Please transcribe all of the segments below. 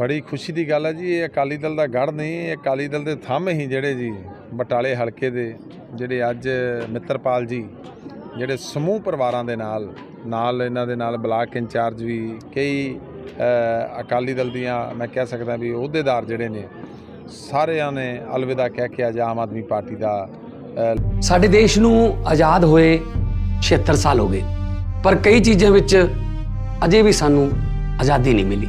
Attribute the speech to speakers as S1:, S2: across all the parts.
S1: ਬੜੀ ਖੁਸ਼ੀ ਦੀ ਗੱਲ ਹੈ ਜੀ, ਇਹ ਅਕਾਲੀ ਦਲ ਦਾ ਗੜ ਨਹੀਂ, ਇਹ ਅਕਾਲੀ ਦਲ ਦੇ ਥੰਮ ਹੀ ਜਿਹੜੇ ਜੀ, ਬਟਾਲੇ ਹਲਕੇ ਦੇ ਜਿਹੜੇ ਅੱਜ ਮਿੱਤਰਪਾਲ ਜੀ, ਜਿਹੜੇ ਸਮੂਹ ਪਰਿਵਾਰਾਂ ਦੇ ਨਾਲ ਨਾਲ ਇਹਨਾਂ ਦੇ ਨਾਲ ਬਲਾਕ ਇੰਚਾਰਜ ਵੀ, ਕਈ ਅਕਾਲੀ ਦਲ ਦੀਆਂ, ਮੈਂ ਕਹਿ ਸਕਦਾ ਵੀ ਅਹੁਦੇਦਾਰ ਜਿਹੜੇ ਨੇ, ਸਾਰਿਆਂ ਨੇ ਅਲਵਿਦਾ ਕਹਿ ਕੇ ਅੱਜ ਆਮ ਆਦਮੀ ਪਾਰਟੀ ਦਾ
S2: ਸਾਡੇ ਦੇਸ਼ ਨੂੰ ਆਜ਼ਾਦ ਹੋਏ 76 ਸਾਲ ਹੋ ਗਏ, ਪਰ ਕਈ ਚੀਜ਼ਾਂ ਵਿੱਚ ਅਜੇ ਵੀ ਸਾਨੂੰ ਆਜ਼ਾਦੀ ਨਹੀਂ ਮਿਲੀ।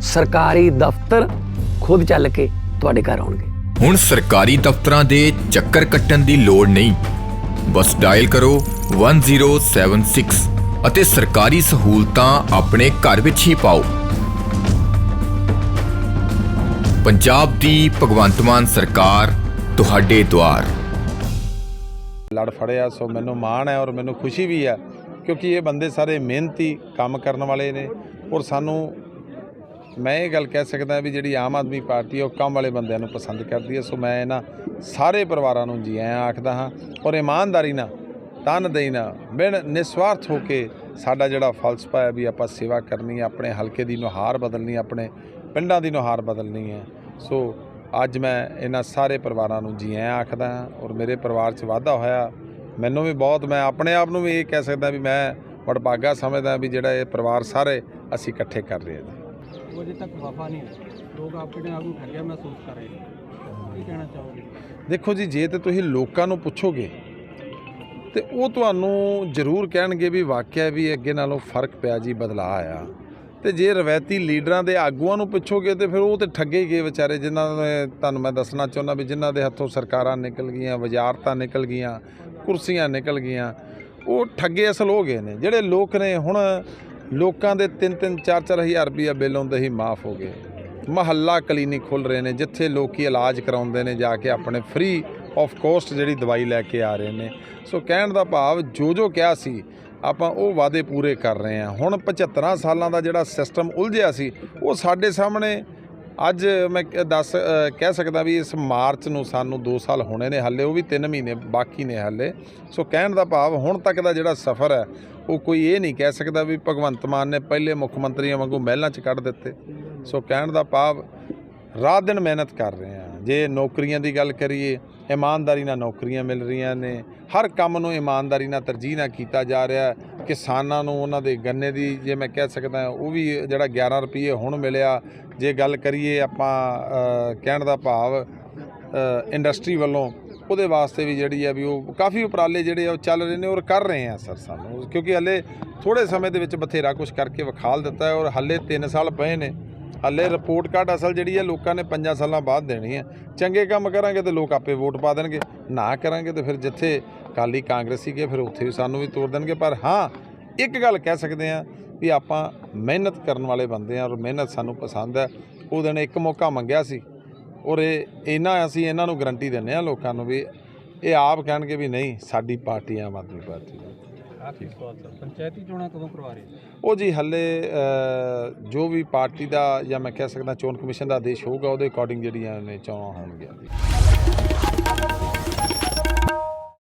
S2: ਸਰਕਾਰੀ ਦਫ਼ਤਰ ਖੁਦ ਚੱਲ ਕੇ ਤੁਹਾਡੇ ਘਰ ਆਉਣਗੇ।
S3: ਹੁਣ ਸਰਕਾਰੀ ਦਫ਼ਤਰਾਂ ਦੇ ਚੱਕਰ ਕੱਟਣ ਦੀ ਲੋੜ ਨਹੀਂ। ਬਸ ਡਾਇਲ ਕਰੋ 1076 ਅਤੇ ਸਰਕਾਰੀ ਸਹੂਲਤਾਂ ਆਪਣੇ ਘਰ ਵਿੱਚ ਹੀ ਪਾਓ। ਪੰਜਾਬ ਦੀ ਭਗਵੰਤ ਮਾਨ ਸਰਕਾਰ ਤੁਹਾਡੇ ਦੁਆਰ।
S1: ਲੜ ਫੜਿਆ ਸੋ ਮੈਨੂੰ ਮਾਣ ਹੈ ਔਰ ਮੈਨੂੰ ਖੁਸ਼ੀ ਵੀ ਹੈ ਕਿਉਂਕਿ ਇਹ ਬੰਦੇ ਸਾਰੇ ਮਿਹਨਤੀ ਕੰਮ ਕਰਨ ਵਾਲੇ ਨੇ ਔਰ ਸਾਨੂੰ ਮੈਂ ਇਹ ਗੱਲ ਕਹਿ ਸਕਦਾ ਵੀ ਜਿਹੜੀ ਆਮ ਆਦਮੀ ਪਾਰਟੀ ਉਹ ਕੰਮ ਵਾਲੇ ਬੰਦਿਆਂ ਨੂੰ ਪਸੰਦ ਕਰਦੀ ਹੈ ਸੋ ਮੈਂ ਇਹਨਾਂ ਸਾਰੇ ਪਰਿਵਾਰਾਂ ਨੂੰ ਜੀ ਆਇਆਂ ਆਖਦਾ ਹਾਂ, ਔਰ ਇਮਾਨਦਾਰੀ ਨਾਲ ਤਨਦੇਹੀ ਨਾਲ, ਬਿਨ ਨਿਸਵਾਰਥ ਹੋ ਕੇ ਸਾਡਾ ਜਿਹੜਾ ਫਲਸਫਾ ਹੈ ਵੀ ਆਪਾਂ ਸੇਵਾ ਕਰਨੀ ਹੈ ਆਪਣੇ ਹਲਕੇ ਦੀ ਨੁਹਾਰ ਬਦਲਣੀ ਆਪਣੇ ਪਿੰਡਾਂ ਦੀ ਨੁਹਾਰ ਬਦਲਣੀ ਹੈ ਸੋ ਅੱਜ ਮੈਂ ਇਹਨਾਂ ਸਾਰੇ ਪਰਿਵਾਰਾਂ ਨੂੰ ਜੀ ਆਇਆਂ ਆਖਦਾ ਹਾਂ, ਔਰ ਮੇਰੇ ਪਰਿਵਾਰ 'ਚ ਵਾਧਾ ਹੋਇਆ। ਮੈਨੂੰ ਵੀ ਬਹੁਤ, ਮੈਂ ਆਪਣੇ ਆਪ ਨੂੰ ਵੀ ਇਹ ਕਹਿ ਸਕਦਾ ਵੀ ਮੈਂ ਵਡਭਾਗਾ ਸਮਝਦਾ ਵੀ ਜਿਹੜਾ ਇਹ ਪਰਿਵਾਰ ਸਾਰੇ ਅਸੀਂ ਇਕੱਠੇ ਕਰ ਰਹੇ ਹਾਂ।
S4: वो अभी तक वफा नहीं है लोग अपने आप को ठगिया महसूस कर रहे हैं ਕੀ ਕਹਿਣਾ ਚਾਹੋਗੇ
S1: ਦੇਖੋ ਜੀ ਜੇ ਤੇ ਤੁਸੀਂ ਲੋਕਾਂ ਨੂੰ ਪੁੱਛੋਗੇ ਤੇ ਉਹ ਤੁਹਾਨੂੰ ਜ਼ਰੂਰ ਕਹਿਣਗੇ ਵੀ ਵਾਕਿਆ ਵੀ ਅੱਗੇ ਨਾਲੋਂ ਫਰਕ ਪਿਆ ਜੀ ਬਦਲਾਅ ਆਇਆ ਤੇ ਜੇ ਰਵਾਇਤੀ ਲੀਡਰਾਂ ਦੇ ਆਗੂਆਂ ਨੂੰ ਪੁੱਛੋਗੇ ਤੇ ਫਿਰ ਉਹ ਤੇ ਠੱਗੇ ਹੀ ਗਏ ਵਿਚਾਰੇ ਜਿਨ੍ਹਾਂ ਨੇ ਤੁਹਾਨੂੰ ਮੈਂ ਦੱਸਣਾ ਚਾਹੁੰਦਾ ਵੀ ਜਿਨ੍ਹਾਂ ਦੇ ਹੱਥੋਂ ਸਰਕਾਰਾਂ ਨਿਕਲ ਗਈਆਂ ਵਜ਼ਾਰਤਾਂ ਨਿਕਲ ਗਈਆਂ ਕੁਰਸੀਆਂ ਨਿਕਲ ਗਈਆਂ ਉਹ ਠੱਗੇ ਅਸਲ ਹੋ ਗਏ ਨੇ ਜਿਹੜੇ ਲੋਕ ਨੇ ਹੁਣ ਲੋਕਾਂ ਦੇ 3-3 4-4 ਹਜ਼ਾਰ ਰੁਪਈਆ ਬਿੱਲ ਆਉਂਦੇ ਹੀ ਮਾਫ ਹੋ ਗਏ। ਮਹੱਲਾ ਕਲੀਨਿਕ ਖੁੱਲ ਰਹੇ ਨੇ, ਜਿੱਥੇ ਲੋਕੀ ਇਲਾਜ ਕਰਾਉਂਦੇ ਨੇ, ਜਾ ਕੇ ਆਪਣੇ ਫ੍ਰੀ ਆਫ ਕੋਸਟ ਜਿਹੜੀ ਦਵਾਈ ਲੈ ਕੇ ਆ ਰਹੇ ਨੇ। ਸੋ ਕਹਿਣ ਦਾ ਭਾਵ, ਜੋ ਜੋ ਕਿਹਾ ਸੀ, ਆਪਾਂ ਉਹ ਵਾਅਦੇ ਪੂਰੇ ਕਰ ਰਹੇ ਹਾਂ। ਹੁਣ 75 ਸਾਲਾਂ ਦਾ ਜਿਹੜਾ ਸਿਸਟਮ ਉਲਝਿਆ ਸੀ, ਉਹ ਸਾਡੇ ਸਾਹਮਣੇ ਅੱਜ ਮੈਂ ਦੱਸ ਕਹਿ ਸਕਦਾ ਵੀ ਇਸ ਮਾਰਚ ਨੂੰ ਸਾਨੂੰ 2 ਸਾਲ ਹੋਣੇ ਨੇ ਹਾਲੇ, ਉਹ ਵੀ 3 ਮਹੀਨੇ ਬਾਕੀ ਨੇ ਹਾਲੇ। ਸੋ ਕਹਿਣ ਦਾ ਭਾਵ ਹੁਣ ਤੱਕ ਦਾ ਜਿਹੜਾ ਸਫ਼ਰ ਹੈ, ਉਹ ਕੋਈ ਇਹ ਨਹੀਂ ਕਹਿ ਸਕਦਾ ਵੀ ਭਗਵੰਤ ਮਾਨ ਨੇ ਪਹਿਲੇ ਮੁੱਖ ਮੰਤਰੀਆਂ ਵਾਂਗੂ ਮਹਿਲਾਂ 'ਚ ਕੱਢ ਦਿੱਤੇ। ਸੋ ਕਹਿਣ ਦਾ ਭਾਵ ਰਾਤ ਦਿਨ ਮਿਹਨਤ ਕਰ ਰਹੇ ਆ ਜੇ ਨੌਕਰੀਆਂ ਦੀ ਗੱਲ ਕਰੀਏ ਇਮਾਨਦਾਰੀ ਨਾਲ ਨੌਕਰੀਆਂ ਮਿਲ ਰਹੀਆਂ ਨੇ। ਹਰ ਕੰਮ ਨੂੰ ਇਮਾਨਦਾਰੀ ਨਾਲ ਤਰਜੀਹ ਨਾਲ ਕੀਤਾ ਜਾ ਰਿਹਾ ਕਿਸਾਨਾਂ ਨੂੰ ਉਹਨਾਂ ਦੇ ਗੰਨੇ ਦੀ ਜੇ ਮੈਂ ਕਹਿ ਸਕਦਾ ਉਹ ਵੀ ਜਿਹੜਾ 11 ਰੁਪਏ ਹੁਣ ਮਿਲਿਆ। ਜੇ ਗੱਲ ਕਰੀਏ ਆਪਾਂ ਕਹਿਣ ਦਾ ਭਾਵ ਇੰਡਸਟਰੀ ਵੱਲੋਂ, ਉਹਦੇ ਵਾਸਤੇ ਵੀ ਜਿਹੜੀ ਆ ਵੀ ਉਹ ਕਾਫੀ ਉਪਰਾਲੇ ਜਿਹੜੇ ਆ ਉਹ ਚੱਲ ਰਹੇ ਨੇ ਔਰ ਕਰ ਰਹੇ ਆ ਸਰ ਸਾਨੂੰ। ਕਿਉਂਕਿ ਹਲੇ ਥੋੜੇ ਸਮੇਂ ਦੇ ਵਿੱਚ ਬਥੇਰਾ ਕੁਝ ਕਰਕੇ ਵਿਖਾਲ ਦਿੱਤਾ ਹੈ ਔਰ ਹਲੇ 3 ਸਾਲ ਪਏ ਨੇ। ਹਲੇ ਰਿਪੋਰਟ ਕਾਰਡ ਅਸਲ ਜਿਹੜੀ ਹੈ ਲੋਕਾਂ ਨੇ 5 ਸਾਲਾਂ ਬਾਅਦ ਦੇਣੀ ਹੈ। ਚੰਗੇ ਕੰਮ ਕਰਾਂਗੇ ਤੇ ਲੋਕ ਆਪੇ ਵੋਟ ਪਾ ਦੇਣਗੇ। ਨਾ ਕਰਾਂਗੇ ਤੇ ਫਿਰ ਜਿੱਥੇ ਕਾਲੀ ਕਾਂਗਰਸੀ ਗਏ ਫਿਰ ਉੱਥੇ ਵੀ ਸਾਨੂੰ ਵੀ ਤੋੜ ਦੇਣਗੇ। ਪਰ ਹਾਂ, ਇੱਕ ਗੱਲ ਕਹਿ ਸਕਦੇ ਆ ਵੀ ਆਪਾਂ ਮਿਹਨਤ ਕਰਨ ਵਾਲੇ ਬੰਦੇ ਆ ਔਰ ਮਿਹਨਤ ਸਾਨੂੰ ਪਸੰਦ ਹੈ। ਉਹ ਦਿਨ ਇੱਕ ਮੌਕਾ ਮੰਗਿਆ ਸੀ ਔਰ ਇਹ, ਇਹਨਾਂ ਅਸੀਂ ਇਹਨਾਂ ਨੂੰ ਗਰੰਟੀ ਦਿੰਦੇ ਆ ਲੋਕਾਂ ਨੂੰ ਵੀ ਇਹ ਆਪ ਕਹਿਣਗੇ ਵੀ ਨਹੀਂ, ਸਾਡੀ ਪਾਰਟੀ ਆਮ ਆਦਮੀ ਪਾਰਟੀ
S4: ਆਖਰੀ ਸਵਾਲ ਸਰ ਪੰਚਾਇਤੀ ਚੋਣਾਂ ਕਦੋਂ ਕਰਵਾ ਰਹੇ ਹੋ?
S1: ਉਹ ਜੀ ਹੱਲੇ ਅ, ਜੋ ਵੀ ਪਾਰਟੀ ਦਾ ਜਾਂ ਮੈਂ ਕਹਿ ਸਕਦਾ ਚੋਣ ਕਮਿਸ਼ਨ ਦਾ ਆਦੇਸ਼ ਹੋਊਗਾ ਉਹਦੇ ਅਕੋਰਡਿੰਗ ਜਿਹੜੀਆਂ ਨੇ ਚੋਣਾਂ ਹੋਣਗੀਆਂ ਜੀ